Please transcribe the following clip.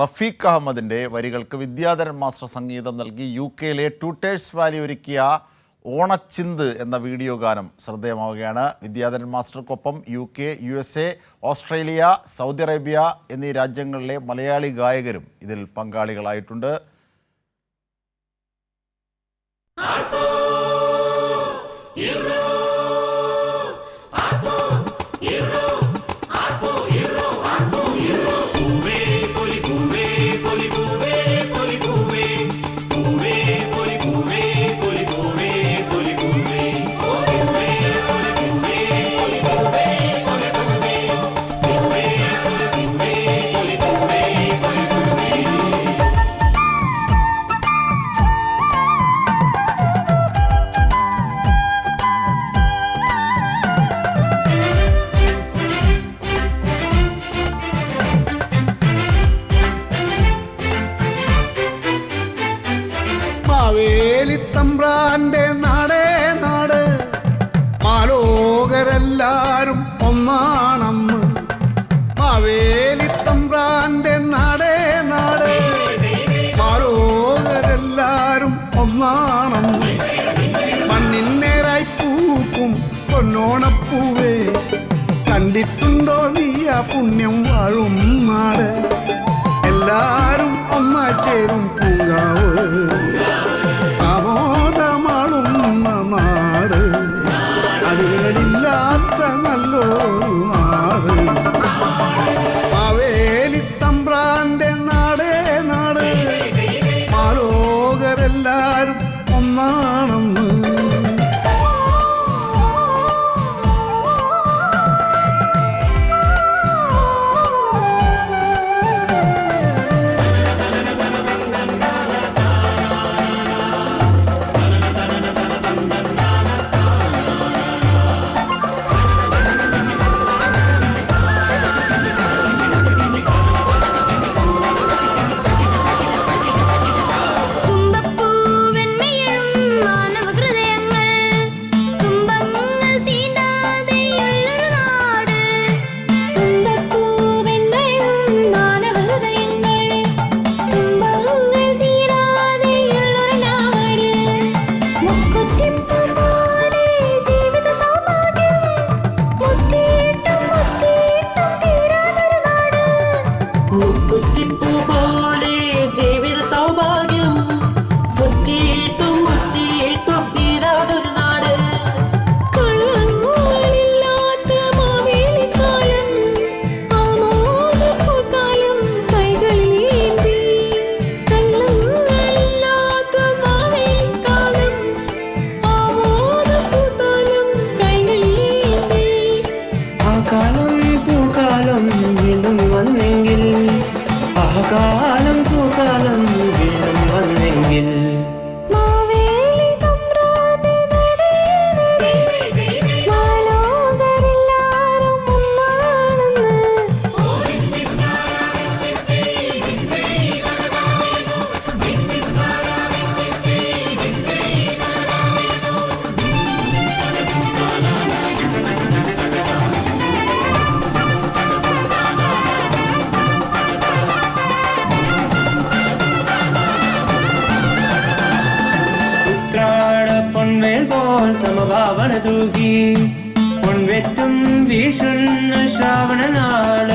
റഫീഖ് അഹമ്മദിന്റെ വരികൾക്ക് വിദ്യാധരൻ മാസ്റ്റർ സംഗീതം നൽകി യു കെയിലെ ടൂട്ടേഴ്സ് വാലി ഒരുക്കിയ ഓണച്ചിന്ത് എന്ന വീഡിയോ ഗാനം ശ്രദ്ധേയമാവുകയാണ്. Vidyadharan മാസ്റ്റർക്കൊപ്പം U K U S A Australia Saudi Arabia എന്നീ രാജ്യങ്ങളിലെ മലയാളി ഗായകരും ഇതിൽ പങ്കാളികളായിട്ടുണ്ട്. മാവേലിത്തമ്പ്രാന്റെ നാടേ നാട്. മാലോകരെല്ലാരും ഒന്നാണമ്മ മാവേലിത്തമ്പ്രാന്റെ നാടേ നാട്. മാലോകരെല്ലാരും ഒന്നാണമ്മ മണ്ണിന്നേരായി പൂക്കും പൊന്നോണപ്പൂവേ. കണ്ടിട്ടുണ്ടോ നീ ആ പുണ്യം വാഴും നാട്? എല്ലാരും ഒന്നാ ചേരും പൂങ്കാവ്. സമഭാവന തൂകി പൊൻവെറ്റും വീഷുന്ന ശ്രാവണ നാൾ